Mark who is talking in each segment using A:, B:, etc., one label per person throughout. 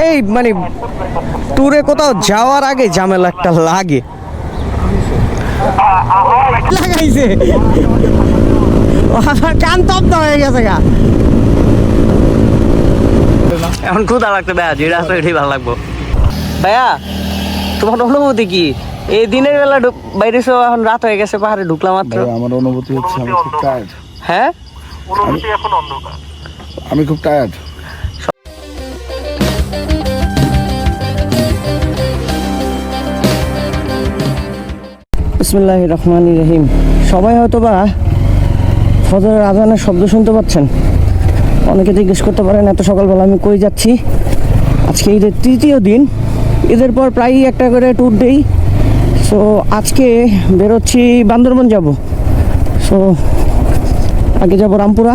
A: এই মানে ট্যুরে কোথাও যাওয়ার আগে ঝামেলা একটা লাগে। লাগাইছে। কান তপ্ত হয়ে গেছে গা। এখন ক্ষুদা লাগতে ভাইয়া যে রাস্তা এটাই ভালো লাগবো। ভাইয়া তোমার অনুভূতি কি? এই দিনের বেলা ঢুক- বাইরে সব এখন রাত হয়ে গেছে পাহাড়ে ঢুকলাম মাত্র।
B: আমার অনুভূতি হচ্ছে আমি খুব টায়ার্ড
A: হ্যাঁ
B: আমি খুব টায়ার্ড
A: বিসমুল্লাহ রহমান রহিম। সবাই হয়তো বা ফজরের আজানের শব্দ শুনতে পাচ্ছেন। অনেকে জিজ্ঞেস করতে পারেন, এত সকালবেলা আমি কই যাচ্ছি? আজকে ঈদের তৃতীয় দিন। ঈদের পর প্রায়ই একটা করে ট্যুর দেই। সো আজকে বেরোচ্ছি বান্দরবন যাব। সো আগে যাব রামপুরা।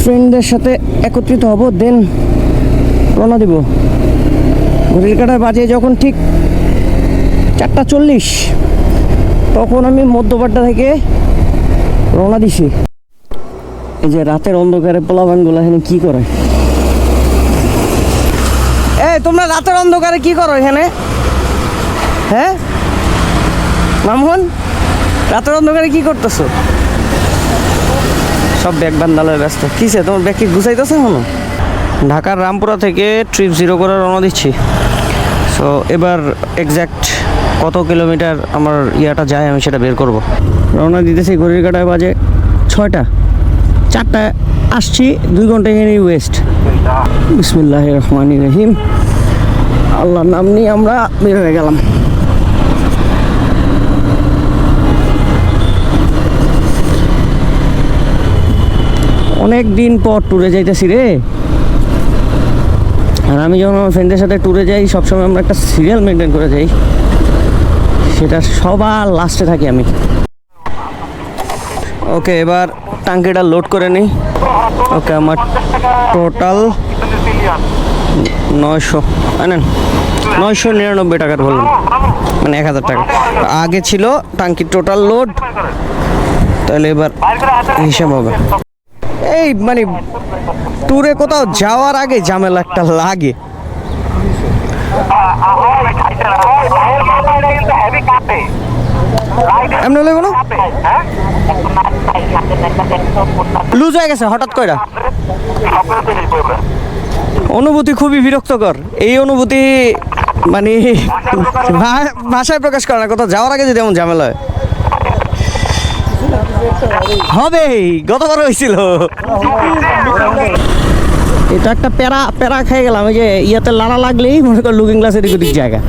A: ফ্রেন্ডদের সাথে একত্রিত হব দেন রওনা দিব। ঘড়ির কাটার বাজে যখন ঠিক চারটা চল্লিশ। তখন আমি মধ্যপাট্টা থেকে রওনা দিছি। এই যে রাতের অন্ধকারে পোলাবানগুলো এখানে কি করে? এই, তোমরা রাতের অন্ধকারে কি করো এখানে? হ্যাঁ? মামুন, রাতের অন্ধকারে কি করতেছো? সব ব্যাগ বান্দালে ব্যস্ত। কিসে তোমার ব্যাগ কি গুছাইতেছে এখনও? ঢাকার রামপুরা থেকে ট্রিপ জিরো করে রওনা দিচ্ছি। সো এবার এক্স্যাক্ট কত কিলোমিটার আমার ইয়াটা যায় আমি সেটা বের করব? রওনা দিতেছি ঘড়ির কাটায় বাজে ছয়টা। চারটায় আসছি, দুই ঘণ্টা এখানে ওয়েস্ট বিসমুল্লাহ রহমান রহিম। আল্লাহর নাম নিয়ে আমরা বের হয়ে গেলাম। অনেক দিন পর ট্যুরে যাইতেছি রে। আর আমি যখন আমার ফ্রেন্ডের সাথে ট্যুরে যাই, সবসময় আমরা একটা সিরিয়াল মেনটেন করে যাই। সেটা সবার লাস্টে থাকি আমি। ওকে এবার টাঙ্কিটা লোড করে নিই। ওকে আমার টোটাল নয়শো নেন, নয়শো নিরানব্বই টাকার বললাম মানে এক হাজার টাকা। আগে ছিল টাঙ্কির টোটাল লোড তাহলে এবার হিসাব হবে। এই মানে ট্যুরে কোথাও যাওয়ার আগে ঝামেলা একটা লাগে। এমনি হলে কোনো? লুজ হয়ে? গেছে হঠাৎ কইরা। অনুভূতি খুবই বিরক্তকর। এই অনুভূতি মানে ভাষায় প্রকাশ করে না কোথাও যাওয়ার আগে যদি এমন ঝামেলা হয়। হবে গতবার হয়েছিল এটা একটা প্যারা প্যারা খেয়ে গেলাম এই যে ইয়াতে লাড়া লাগলেই মনে কর লুকিং গ্লাসের দিক জায়গা।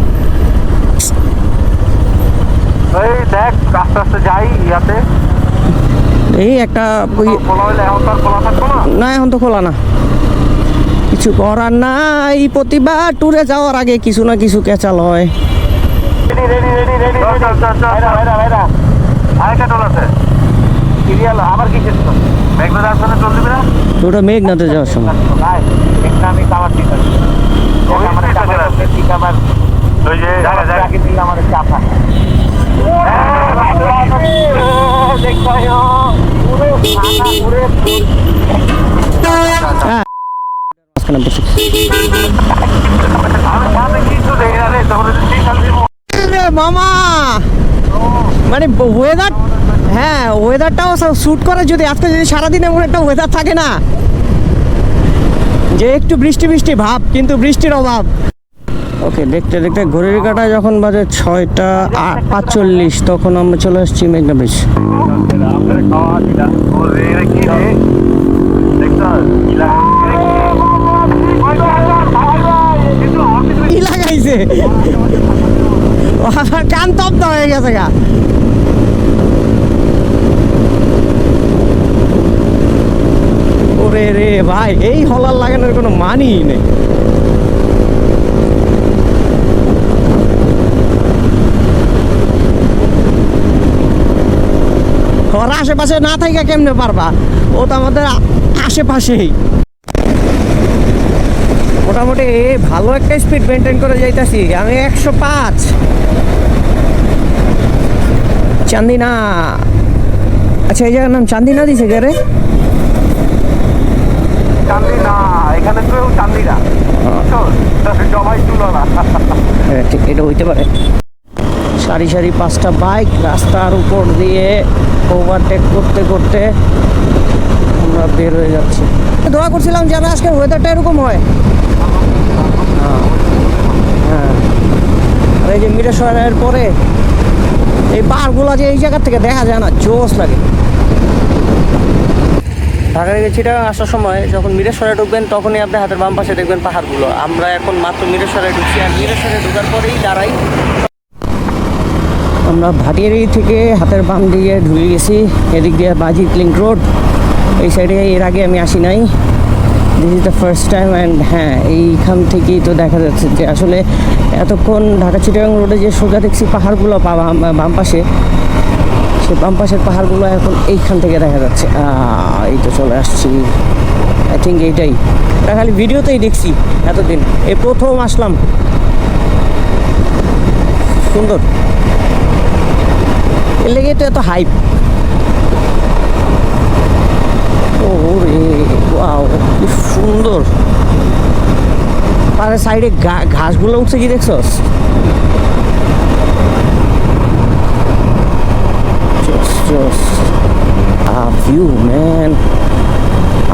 C: এই দেখ আস্তে আস্তে যাই ইয়াতে।
A: এই একটা
C: না?
A: না এখন তো খোলা না। কিছু করার নাই প্রতিবার ট্যুরে যাওয়ার আগে কিছু না কিছু ক্যাচাল হয়। ওটা মেঘনাতে যাওয়ার সময়।
C: আমার ওই যে
A: মামা! মানে ওয়েদার হ্যাঁ ওয়েদারটাও শ্যুট করে যদি আজকে যদি সারাদিন এমন একটা ওয়েদার থাকে না। যে একটু বৃষ্টি বৃষ্টি ভাব, কিন্তু বৃষ্টির অভাব। ওকে, দেখতে দেখতে ঘড়ির কাটা যখন বাজে ছয়টা পাঁচচল্লিশ, তখন আমরা চলে আসছি মেঘনা ব্রিজ লাগাইছে কান তপ্ত হয়ে গেছে গা। ওরে রে ভাই, এই হলার লাগানোর কোনো মানি নেই ওর আশেপাশে না থাকা কেমনে পারবা? ও তো আমাদের আশেপাশেই। মোটামুটি ভালো একটা স্পিড মেনটেন করে যাইতাছি। আমি একশো পাঁচ। চান্দিনা। আচ্ছা এই জায়গার নাম চান্দিনা দিছে কে রে?
C: এখানে তো
A: হ্যাঁ এটা হইতে পারে। সারি সারি পাঁচটা বাইক রাস্তার উপর দিয়ে ওভারটেক করতে করতে আমরা বের হয়ে যাচ্ছি। দোয়া করছিলাম যে আজকের ওয়েদারটা এরকম হয়। হ্যাঁ। আর এই যে মিরেশ্বরের পরে এই পাহাড়গুলো যে এই জায়গা থেকে দেখা যায় না জোস লাগে। ঢাকা থেকে চিটাগাং আসার সময় যখন মিরেশ্বরে ঢুকবেন তখনই আপনি হাতের বাম পাশে দেখবেন পাহাড়গুলো। আমরা এখন মাত্র মিরেশ্বরে ঢুকছি আর মিরেশ্বরে ঢোকার পরেই দাঁড়াই। আমরা ভাটিয়ারি থেকে হাতের বাম দিয়ে ঢুকে গেছি, এদিক দিয়ে বাজিত লিঙ্ক রোড এই সাইডে এর আগে আমি আসি নাই। This is the first time and হ্যাঁ এইখান থেকেই তো দেখা যাচ্ছে যে আসলে এতক্ষণ ঢাকা চিটাগাং রোডে যে সোজা দেখছি পাহাড়গুলো বাম- পাশে, সে বাম পাশের পাহাড়গুলো এখন এইখান থেকে দেখা যাচ্ছে। এই তো চলে আসছি। আই থিঙ্ক এইটাই। এটা খালি ভিডিওতেই দেখছি এতদিন। এই প্রথম আসলাম। সুন্দর। এর লেগে তো এত হাইপ ও রে ওয়াও কি সুন্দর। আর সাইডে ঘাসগুলো উঠছে কি দেখছস? A view,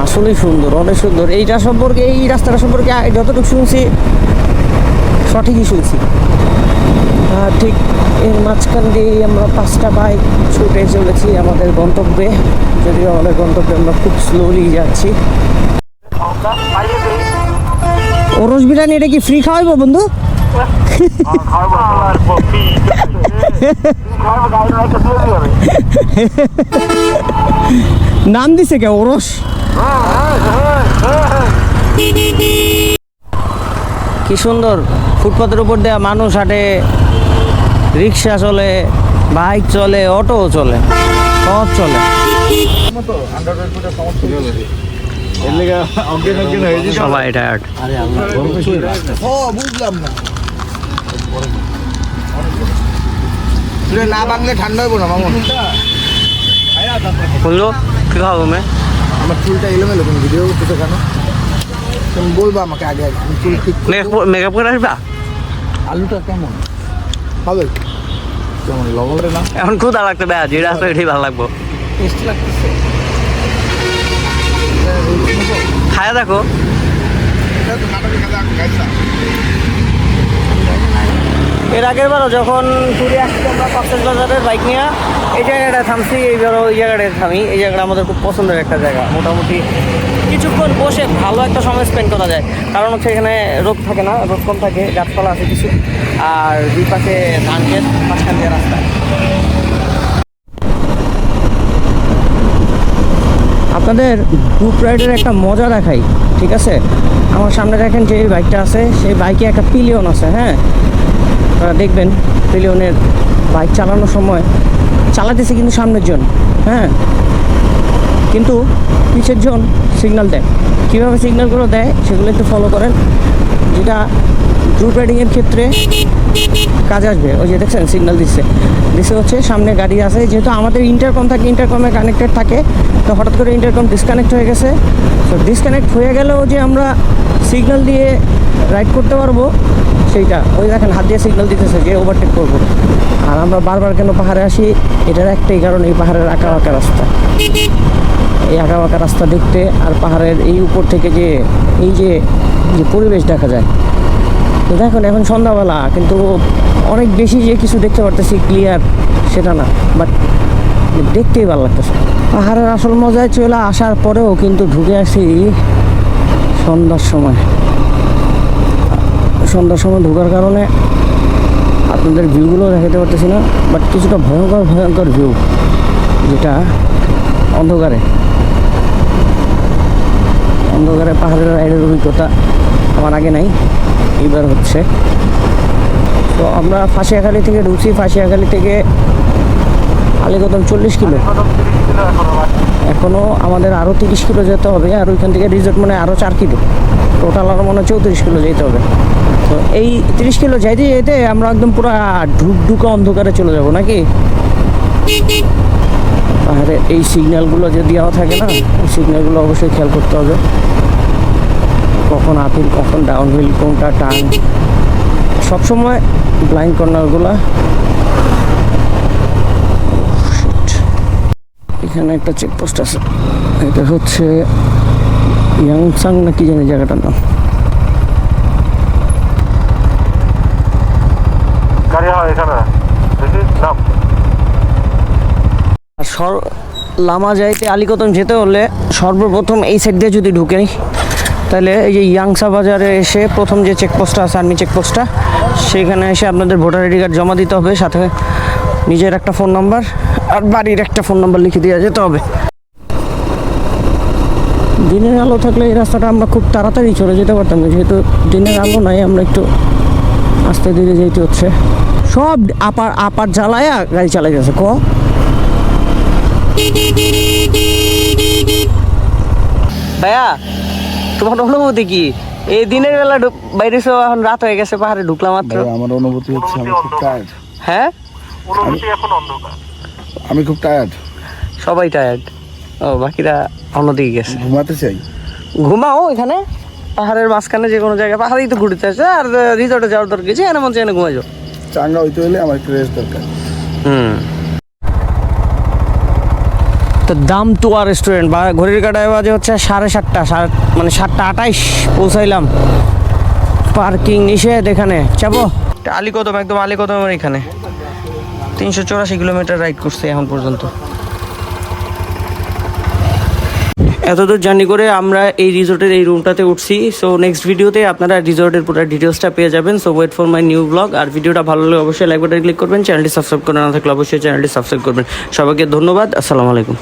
A: আসলেই সুন্দর অনেক সুন্দর। এইটা সম্পর্কে এই রাস্তাটা সম্পর্কে যতটুকু শুনছি সঠিকই শুনছি। ঠিক এর মাঝখান দিয়ে আমরা পাঁচটা বাইক ছুটে চলেছি আমাদের গন্তব্যে। যদিও আমাদের গন্তব্যে আমরা খুব স্লোলি যাচ্ছি। ওরস বিরিয়ানি এটা কি ফ্রি খাওয়াইবো বন্ধু? নাম দিছে কে ওরস? কি সুন্দর। ফুটপাতের উপর দেওয়া মানুষ হাঁটে রিক্সা চলে বাইক চলে অটো চলে সব চলে। সবাই টায়ার্ড
B: বুঝলাম না তুই না বাংলে ঠান্ডা হইব না মামুন
A: বলল কি খাব মে
B: আমার চুলটা এলোমেলো তুমি ভিডিও করতেছো কেন? তুমি বলবা আমাকে আগে আগে। আমি চুল ঠিক করে-
A: মেকআপ করে আসবা?
B: আলুটা কেমন? হবে। কেমন লবণটা না?
A: এখন খুদা লাগতে যেটা আছে এটাই ভালো লাগবো।
B: টেস্ট লাগতেছে।
A: খায়া দেখো। এর আগের বারও যখন ট্যুরে আসছি আমরা কক্সেস বাজারের বাইক নিয়ে, এই জায়গাটা থামছি এইবারও এই জায়গাটায় থামি। এই জায়গাটা আমাদের খুব পছন্দের একটা জায়গা। মোটামুটি কিছুক্ষণ বসে ভালো একটা সময় স্পেন্ড করা যায়। কারণ হচ্ছে এখানে রোদ থাকে না, রোদ কম থাকে, গাছপালা আছে কিছু। আর দুই পাশে ধান ক্ষেত, মাঝখান দিয়ে রাস্তা। আপনাদের গ্রুপ রাইডের একটা মজা দেখাই, ঠিক আছে? আমার সামনে দেখেন যে বাইকটা আছে, সেই বাইকে একটা পিলিয়ন আছে হ্যাঁ? আপনারা দেখবেন পিলিয়নের বাইক চালানোর সময় চালাতেছে কিন্তু সামনের জন হ্যাঁ? কিন্তু পিছের জন সিগনাল দেয়। কীভাবে সিগনালগুলো দেয় সেগুলো একটু ফলো করেন। যেটা গ্রুপ রাইডিংয়ের ক্ষেত্রে কাজে আসবে। ওই যে দেখছেন সিগনাল দিচ্ছে। দিচ্ছে হচ্ছে সামনে গাড়ি আছে, যেহেতু আমাদের ইন্টারকম থাকে ইন্টারকমে কানেক্টেড থাকে, তো হঠাৎ করে ইন্টারকম ডিসকানেক্ট হয়ে গেছে। তো ডিসকানেক্ট হয়ে গেলেও যে আমরা সিগনাল দিয়ে রাইড করতে পারব সেইটা। ওই দেখেন, হাত দিয়ে সিগন্যাল দিতেছে যে ওভারটেক করব। আর আমরা বারবার কেন পাহাড়ে আসি? এটার একটাই কারণ, এই পাহাড়ের আঁকা বাঁকা রাস্তা। এই আঁকা বাঁকা রাস্তা দেখতে আর পাহাড়ের এই উপর থেকে যে, এই যে যে পরিবেশ দেখা যায়। তো দেখুন, এখন সন্ধ্যাবেলা, কিন্তু অনেক বেশি যে কিছু দেখতে পারতেছি ক্লিয়ার সেটা না। বাট দেখতেই ভালো লাগতেছে। পাহাড়ের আসল মজায় চলে আসার পরেও কিন্তু ঢুকে আসি সন্ধ্যার সময়। সন্ধ্যার সময় ঢোকার কারণে আপনাদের ভিউগুলো দেখাতে পারতেছি না বাট কিছুটা ভয়ঙ্কর ভয়ঙ্কর ভিউ যেটা অন্ধকারে। অন্ধকারে পাহাড়ের রাইডের অভিজ্ঞতা আমার আগে নাই, এইবার হচ্ছে। তো আমরা ফাঁসিয়াখালি থেকে ঢুকছি, ফাঁসিয়াখালি থেকে আলিকদম চল্লিশ কিলো। এখনও আমাদের আরও তিরিশ কিলো যেতে হবে, আর ওইখান থেকে রিজর্ট মানে আরও চার কিলো। টোটাল আরও মনে হয় চৌত্রিশ কিলো যেতে হবে। তো এই তিরিশ কিলো যাইতে যেতে আমরা একদম পুরো ঢুকঢুকা অন্ধকারে চলে যাব নাকি? পাহাড়ে এই সিগন্যালগুলো যে দেওয়া থাকে না, এই সিগন্যালগুলো অবশ্যই খেয়াল করতে হবে। কখন আপিল কখন ডাউনহিল কোনটা টান সবসময় ব্লাইন্ড কর্নারগুলো এখানে একটা চেকপোস্ট আছে। এটা হচ্ছে ইয়াংসাং না কি জানি জায়গাটার নাম।
C: হয়
A: সর লামা যাইতে আলিকদম যেতে হলে সর্বপ্রথম এই সাইড দিয়ে যদি ঢুকে তাহলে এই যে ইয়াংসা বাজারে এসে প্রথম যে চেকপোস্টটা আছে আর্মি চেকপোস্টটা সেখানে এসে আপনাদের ভোটার আইডি কার্ড জমা দিতে হবে সাথে নিজের একটা ফোন নাম্বার আর বাড়ির একটা ফোন নাম্বার লিখে দেওয়া যেতে হবে। দিনের আলো থাকলে এই রাস্তাটা আমরা খুব তাড়াতাড়ি চলে যেতে পারতাম না যেহেতু দিনের আলো নাই আমরা একটু আস্তে ধীরে যেতে হচ্ছে। সব আপার আপার জ্বালায়া গাড়ি চালাই গেছে ক? ভাইয়া তোমার অনুভূতি কি? এই দিনের বেলা বাইরে সব এখন রাত হয়ে গেছে পাহাড়ে ঢুকলাম মাত্র।
B: আমার অনুভূতি হচ্ছে আমি খুব টায়ার্ড
A: হ্যাঁ?
C: অনুভূতি এখন অন্ধকার।
B: আমি খুব টায়ার্ড
A: সবাই টায়ার্ড ও বাকিরা অন্যদিকে গেছে।
B: ঘুমাতে চাই।
A: ঘুমাও এখানে। পাহাড়ের মাঝখানে যে কোনো জায়গায় পাহাড়েই তো ঘুরতে আসছে আর রিসর্টে যাওয়ার দরকার কিছু এনে মন চাই ঘুমাই যাও।
B: চাঙ্গা হইতে হলে আমার একটু রেস্ট দরকার।
A: হুম। তো দাম টুয়া রেস্টুরেন্ট বা ঘড়ির কাটায় বাজে হচ্ছে সাড়ে সাতটা সাড়ে মানে সাতটা আঠাইশ পৌঁছাইলাম। পার্কিং নিষেধ এখানে। যাব আলিকদম একদম আলিকদমের এখানে। তিনশো চৌরাশি কিলোমিটার রাইড করছে এখন পর্যন্ত। এতদূর জার্নি করে আমরা এই রিসোর্টের এই রুমটাতে উঠছি। সো নেক্সট ভিডিওতে আপনারা রিসোর্টের পুরো ডিটেলসটা পেয়ে যাবেন। So wait for my new blog আর ভিডিওটা ভালো লাগলে অবশ্যই লাইক বাটন ক্লিক করবেন। চ্যানেলটি সাবস্ক্রাইব করে না থাকলে অবশ্যই চ্যানেলটি সাবস্ক্রাইব করবেন। সবাইকে ধন্যবাদ। আসসালামু আলাইকুম।